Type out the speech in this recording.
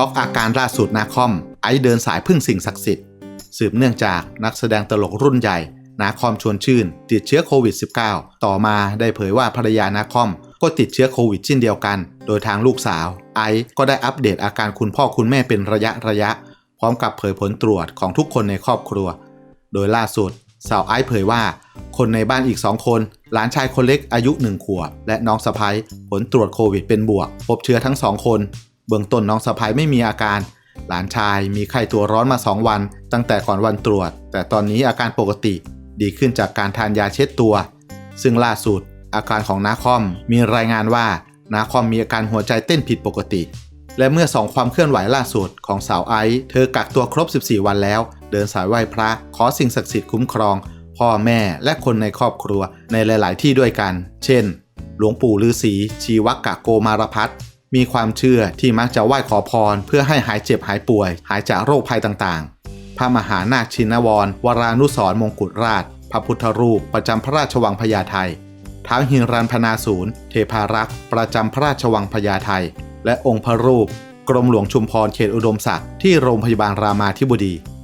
ช็อกอาการล่าสุดนาคอม ไอเดินสายพึ่งสิ่งศักดิ์สิทธิ์ สืบเนื่องจากนักแสดงตลกรุ่นใหญ่ นาคอมชวนชื่น ติดเชื้อโควิด -19 ต่อมาได้เผยว่าภรรยานาคอม ก็ติดเชื้อโควิดเช่นเดียวกัน โดยทางลูกสาว ไอก็ได้อัปเดตอาการคุณพ่อคุณแม่เป็นระยะระยะ พร้อมกับเผยผลตรวจของทุกคนในครอบครัว โดยล่าสุดสาวไอซ์เผยว่า คนในบ้านอีก 2 คน หลานชายคนเล็กอายุ 1 ขวบ และน้องสะพ้ยผลตรวจโควิดเป็นบวก พบเชื้อทั้ง 2 คน เบื้องต้นน้องสะพ้ยไม่มีอาการ หลานชายมีไข้ตัวร้อนมา 2 วัน ตั้งแต่ก่อนวันตรวจ แต่ตอนนี้อาการปกติดีขึ้นจากการทานยาเช็ดตัว ซึ่งล่าสุด อาการของนาคอมมีรายงานว่านาคอมมีอาการหัวใจเต้นผิดปกติ และเมื่อสองความเคลื่อนไหวล่าสุดของสาวไอซ์เธอกักตัวครบ 14 วันแล้ว เดินสายไหว้พระ ขอสิ่งศักดิ์สิทธิ์คุ้มครอง พ่อแม่และคนในครอบครัวในหลาย ๆ ที่ด้วยกัน เช่น หลวงปู่ฤาษีชีวกะโกมารพัฒน์ มีความเชื่อที่มักจะไหว้ขอพร เพื่อให้หายเจ็บหายป่วย หายจากโรคภัยต่างๆ พระมหานาคชินวร วรานุสรมงกุฎราช พระพุทธรูป ประจำพระราชวังพญาไทท้าวหินรันพนาศูนย์เทพารักษ์ ประจำพระราชวังพญาไทและองค์พระรูป กรมหลวงชุมพรเขตอุดมศักดิ์ที่โรงพยาบาลรามาธิบดี